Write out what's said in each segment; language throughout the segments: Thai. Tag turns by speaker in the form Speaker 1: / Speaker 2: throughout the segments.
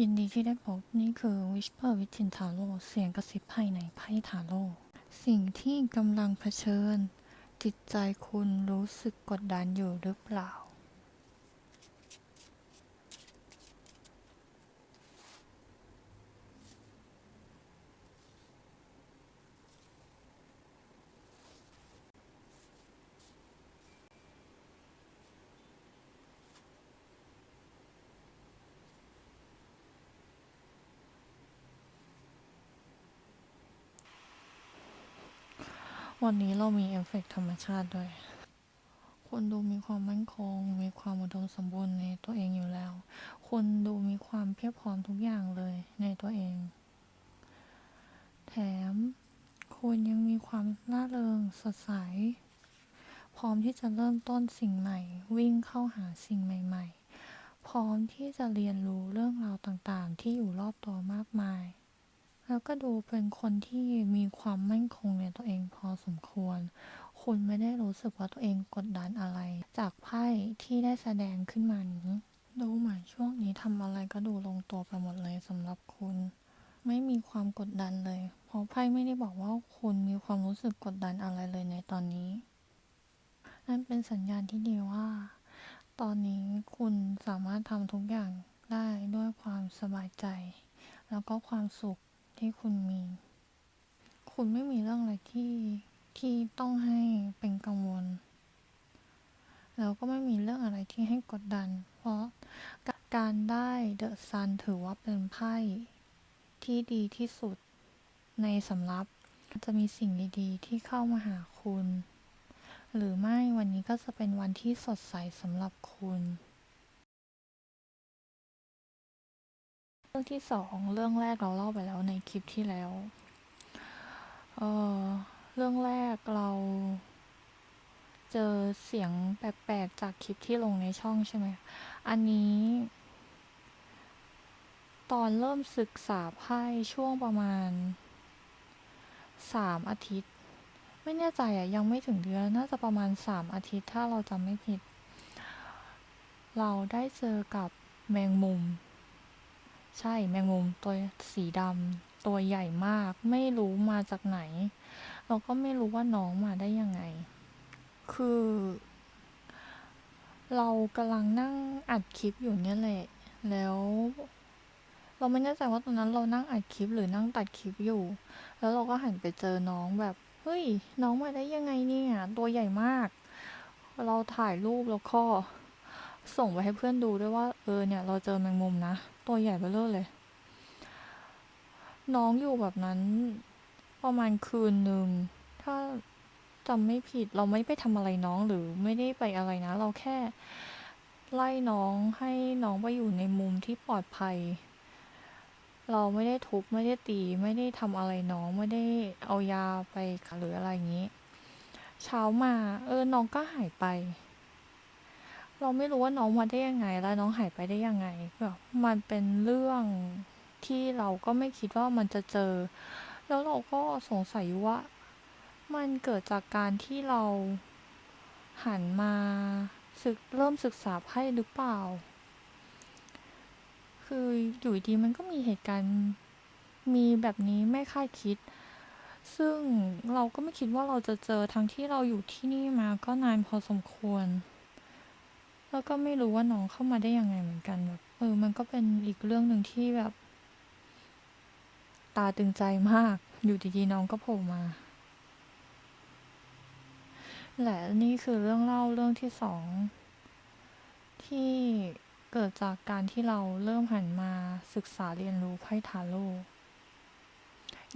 Speaker 1: ยินดีที่ได้พบนี่คือ Whisper within Taro เสียงกระซิบภายในไพ่ทาโร่สิ่งที่กำลังเผชิญ จิตใจคุณรู้สึกกดดันอยู่หรือเปล่า วันนี้เรามีเอฟเฟกต์ธรรมชาติด้วย คุณดูมีความมั่นคง มีความอุดมสมบูรณ์ในตัวเองอยู่แล้ว คุณดูมีความเพียบพร้อมทุกอย่างเลยในตัวเอง แถม คุณยังมีความน่าเริงสดใส พร้อมที่จะเริ่มต้นสิ่งใหม่ วิ่งเข้าหาสิ่งใหม่ ๆ พร้อมที่จะเรียนรู้เรื่องราวต่างๆ ที่อยู่รอบตัวมากมาย แล้วก็ดูเป็นคนที่มีความมั่นคงในตัวเองพอสมควร คุณไม่ได้รู้สึกว่าตัวเองกดดันอะไร จากไพ่ที่ได้แสดงขึ้นมานี้ดูเหมือนช่วงนี้ทำอะไรก็ดูลงตัวไปหมดเลยสำหรับคุณ ไม่มีความกดดันเลย เพราะไพ่ไม่ได้บอกว่าคุณมีความรู้สึกกดดันอะไรเลยในตอนนี้ นั่นเป็นสัญญาณที่ดีว่า ตอนนี้คุณสามารถทำทุกอย่างได้ด้วยความสบายใจ แล้วก็ความสุข ที่คุณมี คุณไม่มีเรื่องอะไรที่ที่ต้องให้เป็นกังวล แล้วก็ไม่มีเรื่องอะไรที่ให้กดดัน เพราะการได้เดอะซันถือว่าเป็นไพ่ที่ดีที่สุดในสำรับ จะมีสิ่งดีๆ ที่เข้ามาหาคุณ หรือไม่วันนี้ก็จะเป็นวันที่สดใสสำหรับคุณ เรื่องที่สองเรื่องแรกเราเล่าไปแล้วในคลิปที่แล้ว เออเรื่องแรกเราเจอเสียงแปลกๆจากคลิปที่ลงในช่องใช่ไหม อันนี้ ตอนเริ่มศึกษาไพ่ช่วงประมาณสามอาทิตย์ ไม่แน่ใจอะยังไม่ถึงเดือนน่าจะประมาณสามอาทิตย์ถ้าเราจำไม่ผิด เราได้เจอกับแมงมุม ใช่แมงมุมตัวสีดำตัวใหญ่มาก ไม่รู้มาจากไหน เราก็ไม่รู้ว่าน้องมาได้ยังไง คือ เรากำลังนั่งอัดคลิปอยู่เนี่ยแหละ แล้ว เราไม่แน่ใจว่าตอนนั้นเรานั่งอัดคลิปหรือนั่งตัดคลิปอยู่ แล้วเราก็หันไปเจอน้องแบบเฮ้ยน้องมาได้ยังไงเนี่ย ตัวใหญ่มาก เราถ่ายรูปแล้วก็ ส่งไปให้เพื่อนดูด้วยว่า เออเนี่ย เราเจอแมงมุมนะ ตัวใหญ่เบ้อเร่อเลย น้องอยู่แบบนั้น ประมาณคืนหนึ่ง ถ้าจำไม่ผิดเราไม่ไปทำอะไรน้องหรือไม่ได้ไปอะไรนะ เราแค่ไล่น้องให้น้องไปอยู่ในมุมที่ปลอดภัย เราไม่ได้ทุบไม่ได้ตี ไม่ได้ทำอะไรน้องไม่ได้เอายาไปหรืออะไรอย่างนี้ เช้ามา เออน้องก็หายไป เราไม่รู้ว่าน้องมาได้ยังไง แล้วน้องหายไปได้ยังไงแบบมันเป็นเรื่องที่เราก็ไม่คิดว่ามันจะเจอ แล้วเราก็สงสัยว่า มันเกิดจากการที่เราหันมาศึกเริ่มศึกษาไพ่หรือเปล่า คืออยู่ดีมันก็มีเหตุการณ์มีแบบนี้ไม่คาดคิด ซึ่งเราก็ไม่คิดว่าเราจะเจอทั้งที่เราอยู่ที่นี่มาก็นานพอสมควร แล้วก็ไม่รู้ว่าน้องเข้ามาได้ยังไงเหมือนกันแบบเออ มันก็เป็นอีกเรื่องหนึ่งที่แบบ ตาตึงใจมาก อยู่ดีๆน้องก็โผล่มาและนี่คือเรื่องเล่าเรื่องที่สอง ที่เกิดจากการที่เราเริ่มหันมาศึกษาเรียนรู้ไพ่ทาโร่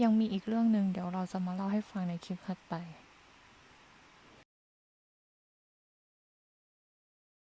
Speaker 1: ยังมีอีกเรื่องหนึ่งเดี๋ยวเราจะมาเล่าให้ฟังในคลิปถัดไป